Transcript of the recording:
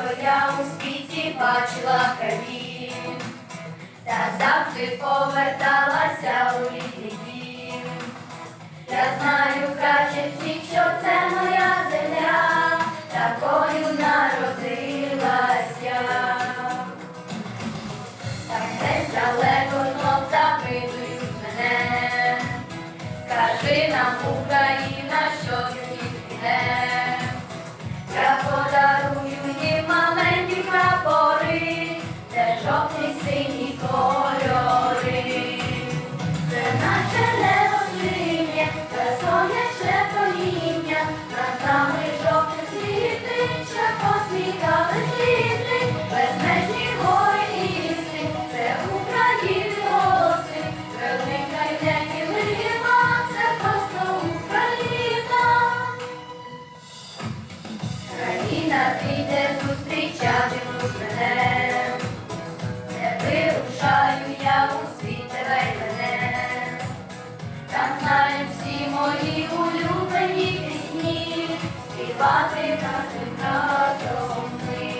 що я у світі бачила країн, та завжди поверталася у рідний дім. Я знаю краще всіх, що це моя земля, такою народилась я. Так десь далеко знов запитують мене. Скажи нам, Україна, sing. Я у світ тебе й мене. Там знають всі мої улюблені пісні, співати нашим разом ми.